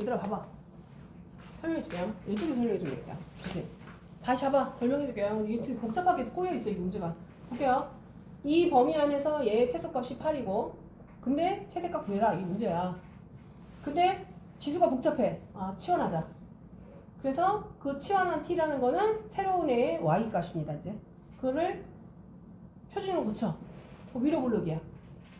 얘들아 봐봐. 설명해줄게요. 이쪽에 설명해줄게요. 그치? 다시 봐봐. 설명해줄게요. 이게 되게 복잡하게 꼬여있어 이 문제가. 볼게요. 이 범위 안에서 얘의 최소값이 8이고 근데 최대값 구해라 이 문제야. 근데 지수가 복잡해. 아 치환하자. 그래서 그 치환한 t라는 거는 새로운 애의 y 값입니다. 이제 그거를 표준으로 고쳐. 그 위로 볼록이야.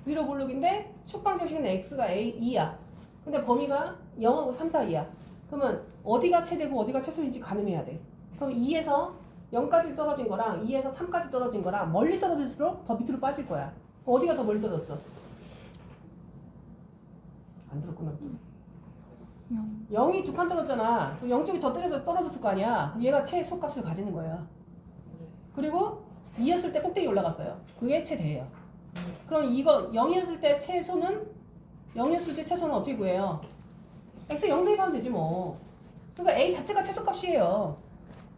위로 볼록인데 축방정식은 x가 a 2야. 근데 범위가 0하고 3 사이야. 그러면 어디가 최대고 어디가 최소인지 가늠해야 돼. 그럼 2에서 0까지 떨어진 거랑 2에서 3까지 떨어진 거랑 멀리 떨어질수록 더 밑으로 빠질 거야. 어디가 더 멀리 떨어졌어? 안 들었구나. 0 이 두 칸 떨어졌잖아. 그럼 0쪽이 더 떨어져, 떨어졌을 거 아니야. 얘가 최소값을 가지는 거야. 그리고 2였을 때 꼭대기 올라갔어요. 그게 최대예요. 그럼 이거 0이었을 때 최소는 0이었을 때 최소는 어떻게 구해요? x 0 대입하면 되지 뭐. 그러니까 a 자체가 최소값이에요.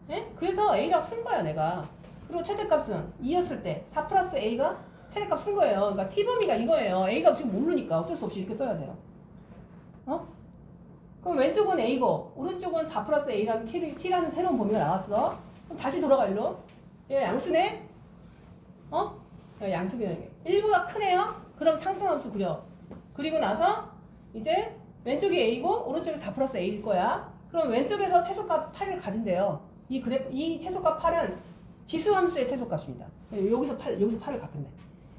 예? 그래서 a라고 쓴 거야 내가. 그리고 최대값은 2였을 때 4 플러스 a가 최대값 쓴 거예요. 그러니까 t 범위가 이거예요. a가 지금 모르니까 어쩔 수 없이 이렇게 써야 돼요. 어? 그럼 왼쪽은 a고 오른쪽은 4 플러스 a라는 t, t라는 새로운 범위가 나왔어. 그럼 다시 돌아가 일로. 얘 양수네? 어? 야, 양수기네. 1보다 크네요? 그럼 상승함수 그려. 그리고 나서 이제 왼쪽이 a고 오른쪽이 4 플러스 a일 거야. 그럼 왼쪽에서 최소값 8을 가진대요. 이 그래프 이 최소값 8은 지수함수의 최소값입니다. 여기서 8 여기서 8을 갖겠네.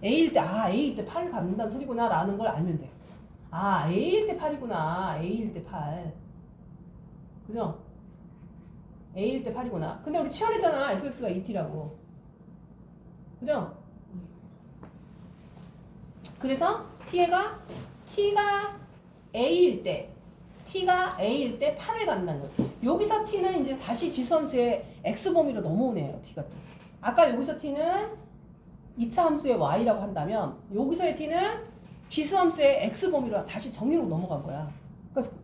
a일 때 아 a일 때 8을 갖는다는 소리구나 라는 걸 알면 돼. 아 a일 때 8이구나. a일 때 8. 그죠? a일 때 8이구나. 근데 우리 치환했잖아. fx가 2t라고. 그죠? 그래서 t가 t가 a일 때 t가 a일 때 8을 갖는다는 거예요. 여기서 t는 이제 다시 지수함수의 x 범위로 넘어오네요. t가 또. 아까 여기서 t는 2차 함수의 y라고 한다면 여기서의 t는 지수함수의 x 범위로 다시 정의로 넘어간 거야. 그러니까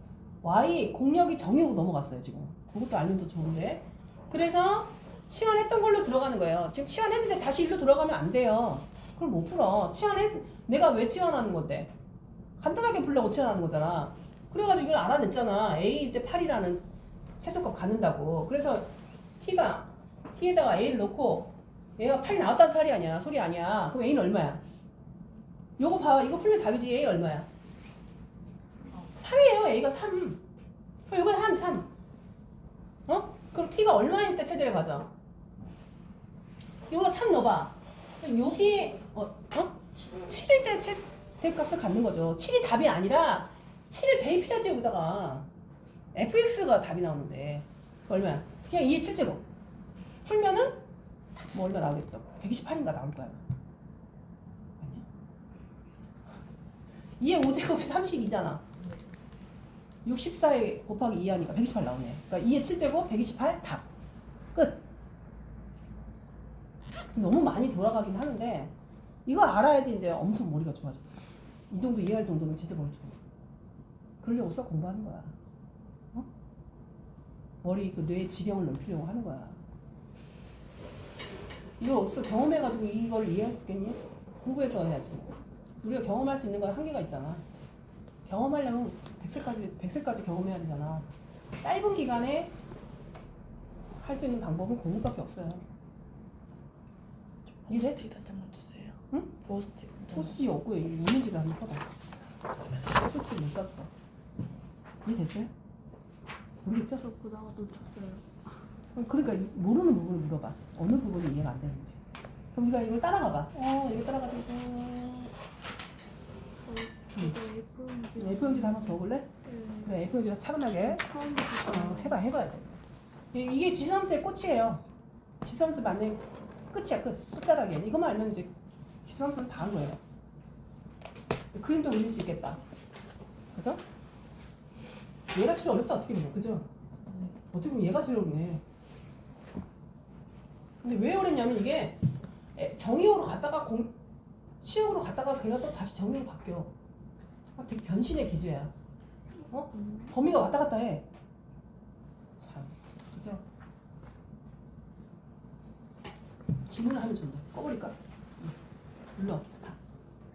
y 공력이 정의로 넘어갔어요 지금. 그것도 알면 더 좋은데. 그래서 치환했던 걸로 들어가는 거예요. 지금 치환했는데 다시 일로 돌아가면 안 돼요. 그럼 못 풀어. 치환했 내가 왜 치환하는 건데? 간단하게 풀려고 치환하는 거잖아. 그래가지고 이걸 알아냈잖아. A일 때 8이라는 최소값 갖는다고. 그래서 T가 T에다가 A를 넣고 얘가 8이 나왔다는 소리 아니야. 소리 아니야. 그럼 A는 얼마야? 요거 봐. 이거 풀면 답이지. A 얼마야? 3이에요. A가 3. 그럼 요거 3, 3. 어? 그럼 T가 얼마일 때 최대를 가져? 요거 3 넣어봐. 여기 어? 어? 7일 때 최 대값을 갖는 거죠. 7이 답이 아니라 7을 대입해야지 여기다가 fx가 답이 나오는데 그 얼마야? 그냥 2의 7제곱 풀면은 뭐 얼마 나오겠죠? 128인가 나올 거야 아니야? 2의 5제곱이 32잖아 64에 곱하기 2 하니까 128 나오네 그러니까 2의 7제곱 128 답. 끝 너무 많이 돌아가긴 하는데 이거 알아야지 이제 엄청 머리가 좋아져 이 정도 이해할 정도면 진짜 머리 좋아 그러려고 수학 공부하는 거야. 어? 머리 그뇌 지경을 넓히려고 하는 거야. 이걸 어디서 경험해가지고 이걸 이해할 수 있겠니? 공부해서 해야지. 우리가 경험할 수 있는 건 한계가 있잖아. 경험하려면 100세까지, 100세까지 경험해야 되잖아. 짧은 기간에 할 수 있는 방법은 공부밖에 없어요. 이해? 포스트잇 한 장만 주세요. 응? 포스트잇. 포스지 없고 있는지도 한번 써봐. 포스트 못 샀어. 이해됐어요? 모르겠죠? 저 보다가 놓쳤어요. 그러니까 이- 모르는 부분을 물어봐. 어느 부분이 이해가 안 되는지. 그럼 우리가 이걸 따라가 봐. 어, 이거 따라가지고. 저도 예쁜지. A4용지 한번 적어볼래? 그래, A4용지가 차근하게 어. 해봐, 해봐야 돼. 이- 이게 지수함수의 꽃이에요. 지수함수 맞는 끝이야, 끝. 끝자락이야. 이것만 알면 이제 지수함수는 다 한 거예요. 그림도 그릴 수 있겠다. 그죠? 얘가 제일 어렵다, 어떻게 보면. 그죠? 어떻게 보면 얘가 제일 어렵네. 근데 왜 어렵냐면 이게 에, 정의호로 갔다가 공, 시역으로 갔다가 걔가 또 다시 정의로 바뀌어. 아, 되게 변신의 기제야. 어? 범위가 왔다 갔다 해. 참, 그죠? 질문을 하면 좋은데 꺼버릴까? 응. 눌러, 스탑.